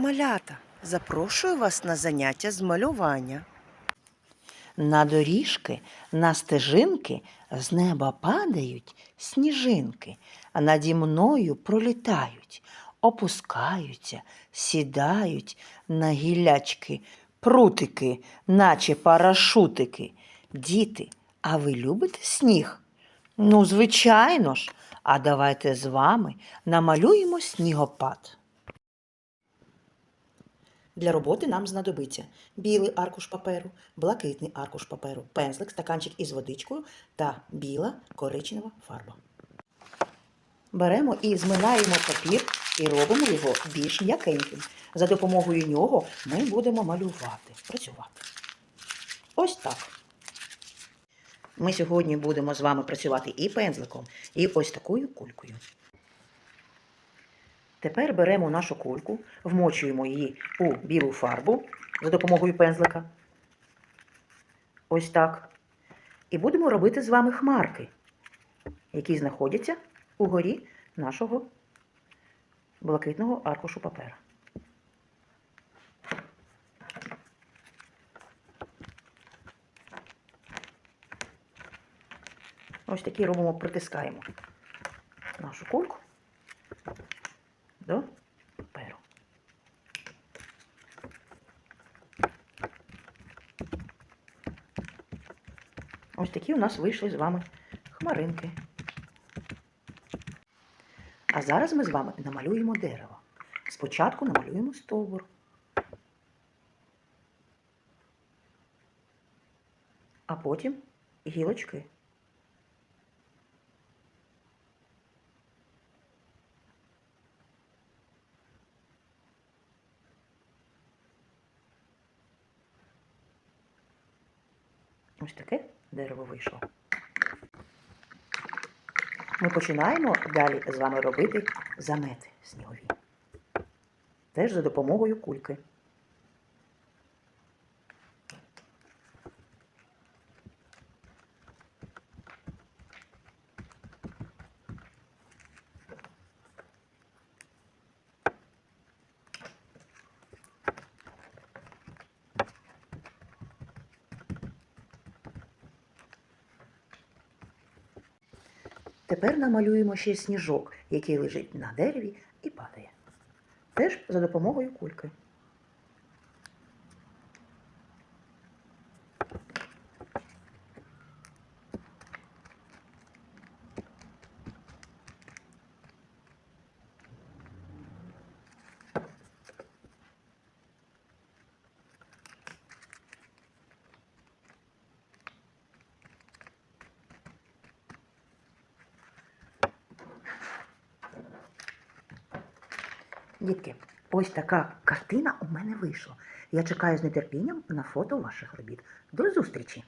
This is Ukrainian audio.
Малята, запрошую вас на заняття з малювання. На доріжки, на стежинки з неба падають сніжинки, а наді мною пролітають, опускаються, сідають на гілячки, прутики, наче парашутики. Діти, а ви любите сніг? Ну, звичайно ж, а давайте з вами намалюємо снігопад. Для роботи нам знадобиться білий аркуш паперу, блакитний аркуш паперу, пензлик, стаканчик із водичкою та біла коричнева фарба. Беремо і зминаємо папір і робимо його більш м'якеньким. За допомогою нього ми будемо малювати, працювати. Ось так. Ми сьогодні будемо з вами працювати і пензликом, і ось такою кулькою. Тепер беремо нашу кульку, вмочуємо її у білу фарбу за допомогою пензлика. Ось так. І будемо робити з вами хмарки, які знаходяться угорі нашого блакитного аркушу папера. Ось такі робимо, притискаємо нашу кульку до паперу. Ось такі у нас вийшли з вами хмаринки. А зараз ми з вами намалюємо дерево. Спочатку намалюємо стовбур. А потім гілочки. Ось таке дерево вийшло. Ми починаємо далі з вами робити замети снігові. Теж за допомогою кульки. Тепер намалюємо ще сніжок, який лежить на дереві і падає. Теж за допомогою кульки. Дітки, ось така картина у мене вийшла. Я чекаю з нетерпінням на фото ваших робіт. До зустрічі!